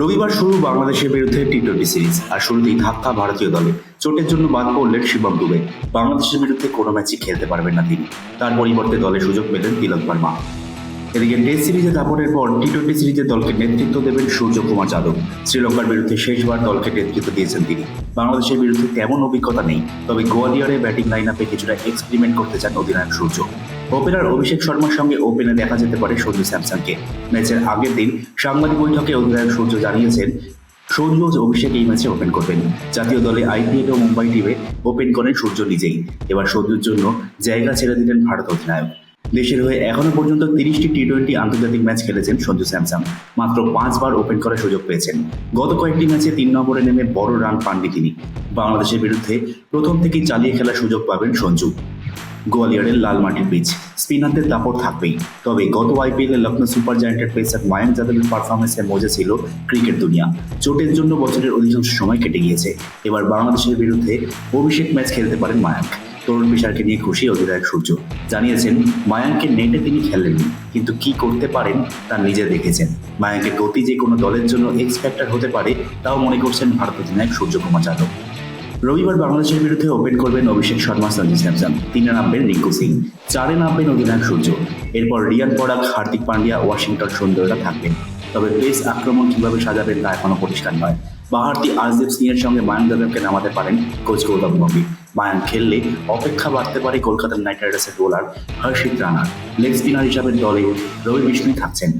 রবিবার শুরু বাংলাদেশের বিরুদ্ধে টি টোয়েন্টি সিরিজ, আর শুরুতেই ধাক্কা ভারতীয় দলে। চোটের জন্য বাদ পড়লেন শিবম দুবে। বাংলাদেশের বিরুদ্ধে কোনো ম্যাচই খেলতে পারবেন না তিনি। তার পরিবর্তে দলে সুযোগ পেলেন তিলক বর্মা। এদিকে টেস্ট সিরিজে দাপটের পর টি টোয়েন্টি সিরিজে দলকে নেতৃত্ব দেবেন সূর্যকুমার যাদব। শ্রীলঙ্কার বিরুদ্ধে শেষবার দলকে নেতৃত্ব দিয়েছেন তিনি। বাংলাদেশের বিরুদ্ধে তেমন অভিজ্ঞতা নেই, তবে গোয়ালিয়রে ব্যাটিং লাইন আপে কিছুটা এক্সপেরিমেন্ট করতে চান অধিনায়ক সূর্য। ওপেনার অভিষেক শর্মার সঙ্গে ওপেনে দেখা যেতে পারে সঞ্জু স্যামসনকে। ম্যাচের আগের দিন সাংবাদিক বৈঠকে অধিনায়ক সূর্য জানিয়েছেন ও অভিষেক এই ম্যাচে ওপেন করবেন। জাতীয় দলে আইপিএল ও মুম্বাই টিমে ওপেন করেন সূর্য নিজেই। এবার সঞ্জুর জন্য জায়গা ছেড়ে দিলেন ভারত অধিনায়ক। দেশের হয়ে এখনও পর্যন্ত তিরিশটি টি টোয়েন্টি আন্তর্জাতিক ম্যাচ খেলেছেন সঞ্জু স্যামসাং মাত্র পাঁচবার ওপেন করার সুযোগ পেয়েছেন। গত কয়েকটি ম্যাচে তিন নম্বরে নেমে বড় রান পাননি তিনি। বাংলাদেশের বিরুদ্ধে প্রথম থেকেই চালিয়ে খেলার সুযোগ পাবেন সঞ্জু। গোয়ালিয়রের লাল মাটির পিচ স্পিনারদের দাপট থাকবেই। তবে গত আইপিএলে লখনৌ সুপার জায়ান্টের পেসার মায়াঙ্ক যাদবের পারফরমেন্সে মজা ছিল ক্রিকেট দুনিয়া। চোটের জন্য বছরের অধিকাংশ সময় কেটে গিয়েছে। এবার বাংলাদেশের বিরুদ্ধে অভিষেক ম্যাচ খেলতে পারেন মায়াঙ্ক। তরুণ পেশারকে নিয়ে খুশি অধিনায়ক সূর্য। জানিয়েছেন, মায়াঙ্কের নেটে তিনি খেলেননি, কিন্তু কি করতে পারেন তা নিজে দেখেছেন। মায়াঙ্কের গতি যে কোনো দলের জন্য এক্স ফ্যাক্টর হতে পারে, তাও মনে করছেন ভারত অধিনায়ক সূর্যকুমার যাদব। রবিবার বাংলাদেশের বিরুদ্ধে ওপেন করবেন অভিষেক শর্মা সঞ্জু স্যামসন তিনে নামবেন রিঙ্কু সিং, চারে নামবেন অধিনায়ক সূর্য। এরপর রিয়ান পরাগ হার্দিক পান্ডিয়া, ওয়াশিংটন সুন্দররা থাকবেন। তবে পেস আক্রমণ কীভাবে সাজাবেন তা এখনও পরিষ্কার নয়। বাহারতি আজদেব সিং এর সঙ্গে মায়াঙ্ক যাদবকে নামাতে পারেন কোচ গৌতম গম্ভীর। মায়াঙ্ক খেললে অপেক্ষা বাড়তে পারে কলকাতা নাইট রাইডার্সের বোলার হর্ষিত রানার লেগ স্পিনার হিসাবে দলে রবি বিষ্ণুই থাকছেন।